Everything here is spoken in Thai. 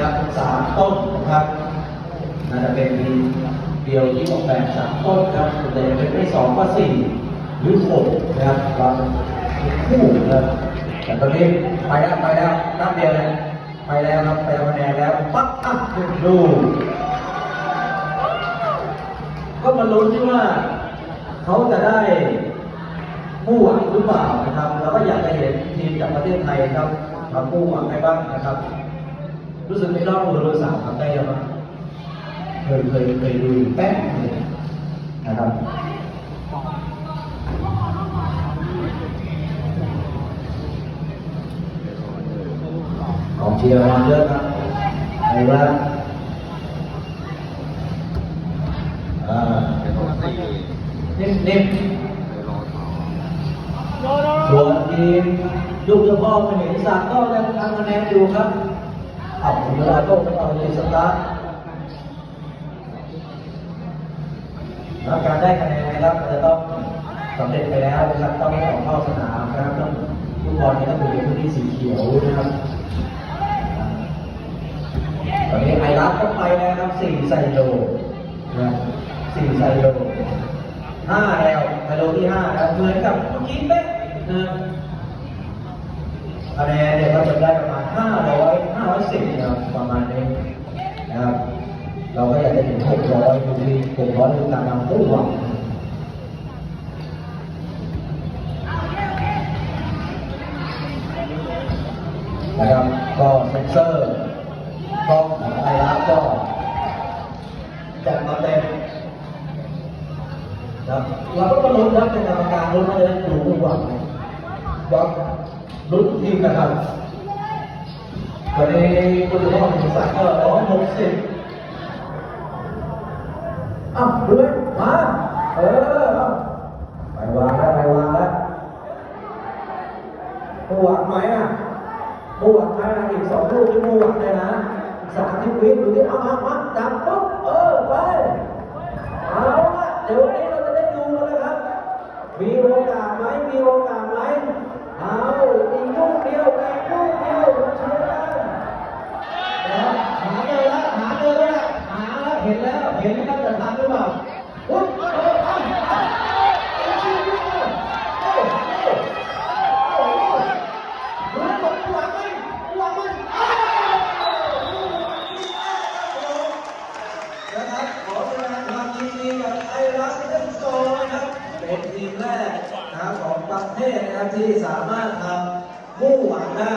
นะครับสามต้นนะครับน่าจะเป็นทีมเดียวที่ออกแบบสามต้นครับแต่ยังเป็นไม่สองก็สี่หรือหกนะครับบาคู่นะครับแต่ตอนนี้ไปแล้วไปแล้วนับเดียวเลยไปแล้วครับไปเอาคะแนนแล้วปั๊บอะดูก็มาลุ้นที่ว่าเขาจะได้ผู้หวังหรือเปล่านะครับเราก็อยากจะเห็นทีมจากประเทศไทยครับมาผู้หวังให้บ้างนะครับ รู้สึกในรอบโอโรสามทำได้ยังไงเคยเคยเคยดูอยู่แป๊บหนึงนะครับของเชียร์มาเยอะครับในว่าอ่านิ่มๆส่วนทีมลูกเจ้าพ่อเป็นเห็นศักดิ์ก็ยังทำคะแนนอยู่ครับ เอาเวลาโต้ไปเอาเลยสตาร์ทแล้วการได้คะแนนนะครับจะต้องสำเร็จไปแล้วนะครับต้องไม่ออกเข้าสนามนะครับต้องทุกบอลนี่ยต้องอยู่ในพื้นที่สีเขียวนะครับตอนนี้ไอรัสก็ไปแล้วครับสี่ไซโลนะสี่ไซโลห้าแล้วไซโลที่ห้าแล้วเหมือนกับเมื่อกี้เป๊ะนะคะแนนเนี่ยก็จะได้ประมาณห้าร้อยห้าร้อยสิบนะครับประมาณนี้นะครับ เราก็อยากจะเห็นหกร้ อยดูที่หกร้อยคือการนำผู้หวังนะครับก็เซ็นเซอร์กล้องของไทยรัฐก็จัดมาเต็มครับเราก็มาลุ้นครับเป็นกรรมการลุ้นมาเลยดูทุกวันวัดลุ้นทีมนะครับวันนี้คุณพ่อถึงสักก็ร้อยหกสิบ อ้าวดูเลยมาเออไปวางแล้วไปวางแล้วผู้หวังไหมอะบวกภายในอีกสองลูกที่บวกเลยนะสามที่วิทย์ดูที่เอามามาจับปุ๊บเออไปเอาละเดี๋ยววันนี้เราจะได้ดูแล้วนะครับ มีโอกาสไหมมีโอกาสไหมเอาอีกลูกเดียวอีกลูกเดียวมาเชียร์กันนะครับหาเจอแล้วหาเจอแล้วหาแล้ว เห็นแล้ว เห็นแล้วจะทันหรือเปล่าอุ๊ยเออเอาเอาเอาชื่อลูกเอาเอาเอาเอารู้หมดหวังไหมหวังไหมนะครับแสดงความยินดีกับไอรัสเดนโซนะครับเป็นทีมแรกนะครับของประเทศนะครับที่สามารถทำผู้หวังได้